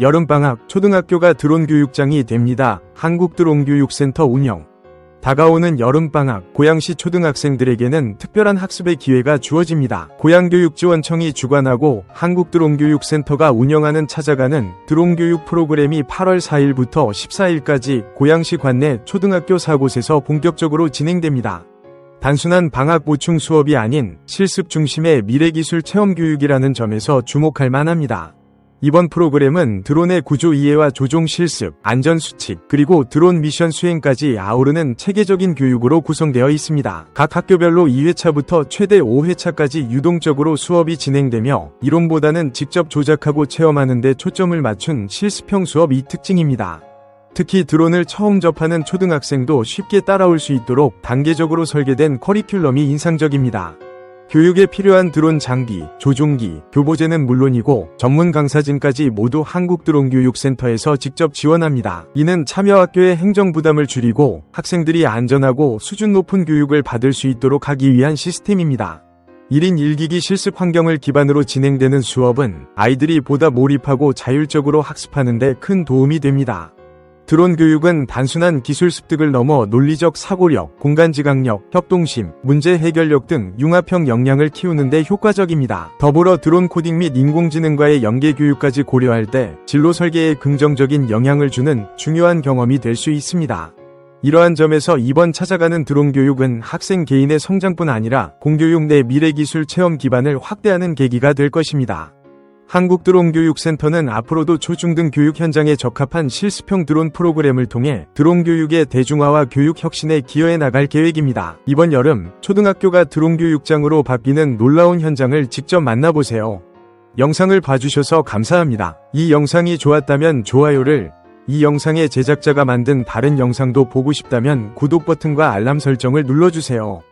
여름방학 초등학교가 드론 교육장이 됩니다. 한국드론교육센터 운영. 다가오는 여름방학 고양시 초등학생들에게는 특별한 학습의 기회가 주어집니다. 고양교육지원청이 주관하고 한국드론교육센터가 운영하는 찾아가는 드론교육 프로그램이 8월 4일부터 14일까지 고양시 관내 초등학교 4곳에서 본격적으로 진행됩니다. 단순한 방학 보충 수업이 아닌 실습 중심의 미래기술 체험 교육이라는 점에서 주목할 만합니다. 이번 프로그램은 드론의 구조 이해와 조종 실습, 안전 수칙, 그리고 드론 미션 수행까지 아우르는 체계적인 교육으로 구성되어 있습니다. 각 학교별로 2회차부터 최대 5회차까지 유동적으로 수업이 진행되며 이론보다는 직접 조작하고 체험하는 데 초점을 맞춘 실습형 수업이 특징입니다. 특히 드론을 처음 접하는 초등학생도 쉽게 따라올 수 있도록 단계적으로 설계된 커리큘럼이 인상적입니다. 교육에 필요한 드론 장비, 조종기, 교보제는 물론이고 전문 강사진까지 모두 한국드론교육센터에서 직접 지원합니다. 이는 참여 학교의 행정 부담을 줄이고 학생들이 안전하고 수준 높은 교육을 받을 수 있도록 하기 위한 시스템입니다. 1인 1기기 실습 환경을 기반으로 진행되는 수업은 아이들이 보다 몰입하고 자율적으로 학습하는 데 큰 도움이 됩니다. 드론 교육은 단순한 기술 습득을 넘어 논리적 사고력, 공간 지각력, 협동심, 문제 해결력 등 융합형 역량을 키우는 데 효과적입니다. 더불어 드론 코딩 및 인공지능과의 연계 교육까지 고려할 때 진로 설계에 긍정적인 영향을 주는 중요한 경험이 될 수 있습니다. 이러한 점에서 이번 찾아가는 드론 교육은 학생 개인의 성장뿐 아니라 공교육 내 미래기술 체험 기반을 확대하는 계기가 될 것입니다. 한국 드론 교육센터는 앞으로도 초중등 교육 현장에 적합한 실습형 드론 프로그램을 통해 드론 교육의 대중화와 교육 혁신에 기여해 나갈 계획입니다. 이번 여름 초등학교가 드론 교육장으로 바뀌는 놀라운 현장을 직접 만나보세요. 영상을 봐주셔서 감사합니다. 이 영상이 좋았다면 좋아요를, 이 영상의 제작자가 만든 다른 영상도 보고 싶다면 구독 버튼과 알람 설정을 눌러주세요.